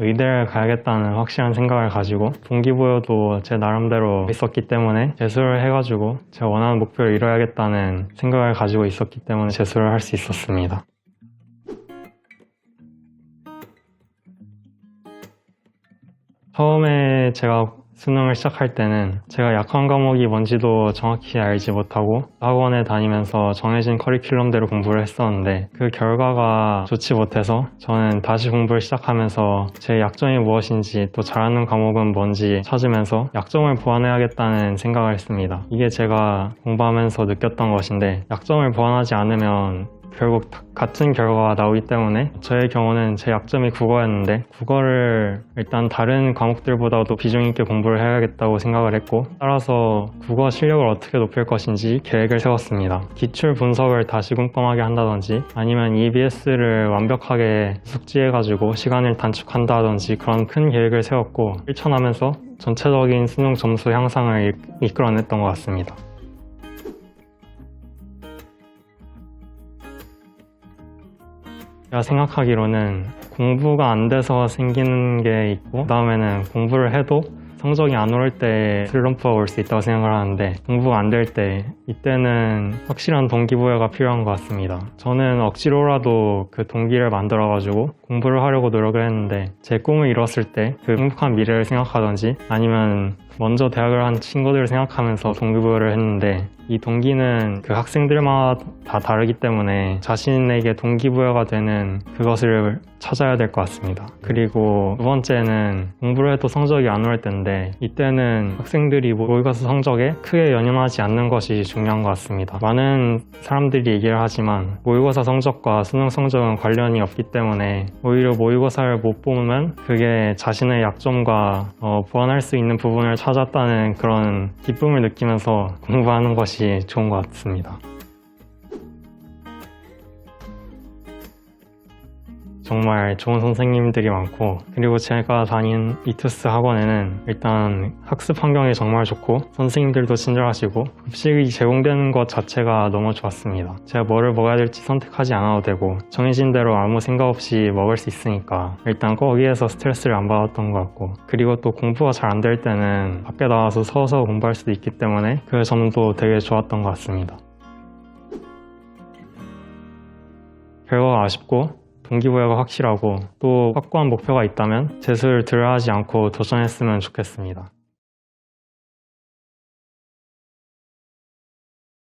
의대를 가야겠다는 확실한 생각을 가지고 동기부여도 제 나름대로 있었기 때문에 재수를 해가지고 제가 원하는 목표를 이뤄야겠다는 생각을 가지고 있었기 때문에 재수를 할 수 있었습니다. 처음에 제가 수능을 시작할 때는 제가 약한 과목이 뭔지도 정확히 알지 못하고 학원에 다니면서 정해진 커리큘럼대로 공부를 했었는데 그 결과가 좋지 못해서 저는 다시 공부를 시작하면서 제 약점이 무엇인지 또 잘하는 과목은 뭔지 찾으면서 약점을 보완해야겠다는 생각을 했습니다. 이게 제가 공부하면서 느꼈던 것인데 약점을 보완하지 않으면 결국 다- 같은 결과가 나오기 때문에 저의 경우는 제 약점이 국어였는데 국어를 일단 다른 과목들보다도 비중 있게 공부를 해야겠다고 생각을 했고 따라서 국어 실력을 어떻게 높일 것인지 계획을 세웠습니다. 기출 분석을 다시 꼼꼼하게 한다든지 아니면 EBS를 완벽하게 숙지해가지고 시간을 단축한다든지 그런 큰 계획을 세웠고 실천하면서 전체적인 수능 점수 향상을 이- 이끌어냈던 것 같습니다. 제가 생각하기로는 공부가 안 돼서 생기는 게 있고 그다음에는 공부를 해도 성적이 안 오를 때 슬럼프가 올 수 있다고 생각을 하는데 공부가 안 될 때 이때는 확실한 동기부여가 필요한 것 같습니다. 저는 억지로라도 그 동기를 만들어가지고 공부를 하려고 노력을 했는데 제 꿈을 이뤘을 때 그 행복한 미래를 생각하던지 아니면 먼저 대학을 한 친구들을 생각하면서 동기부여를 했는데 이 동기는 그 학생들마다 다 다르기 때문에 자신에게 동기부여가 되는 그것을 찾아야 될 것 같습니다. 그리고 두 번째는 공부를 해도 성적이 안올 때인데 이때는 학생들이 모의고사 성적에 크게 연연하지 않는 것이 중요한 것 같습니다. 많은 사람들이 얘기를 하지만 모의고사 성적과 수능 성적은 관련이 없기 때문에 오히려 모의고사를 못 보면 그게 자신의 약점과 어, 보완할 수 있는 부분을 찾았다는 그런 기쁨을 느끼면서 공부하는 것이 좋은 것 같습니다. 정말 좋은 선생님들이 많고 그리고 제가 다닌 이투스 학원에는 일단 학습 환경이 정말 좋고 선생님들도 친절하시고 급식이 제공되는 것 자체가 너무 좋았습니다. 제가 뭐를 먹어야 될지 선택하지 않아도 되고 정해진 대로 아무 생각 없이 먹을 수 있으니까 일단 거기에서 스트레스를 안 받았던 것 같고 그리고 또 공부가 잘 안 될 때는 밖에 나와서 서서 공부할 수도 있기 때문에 그 점도 되게 좋았던 것 같습니다. 결과가 아쉽고 동기부여가 확실하고 또 확고한 목표가 있다면 재수를 들어하지 않고 도전했으면 좋겠습니다.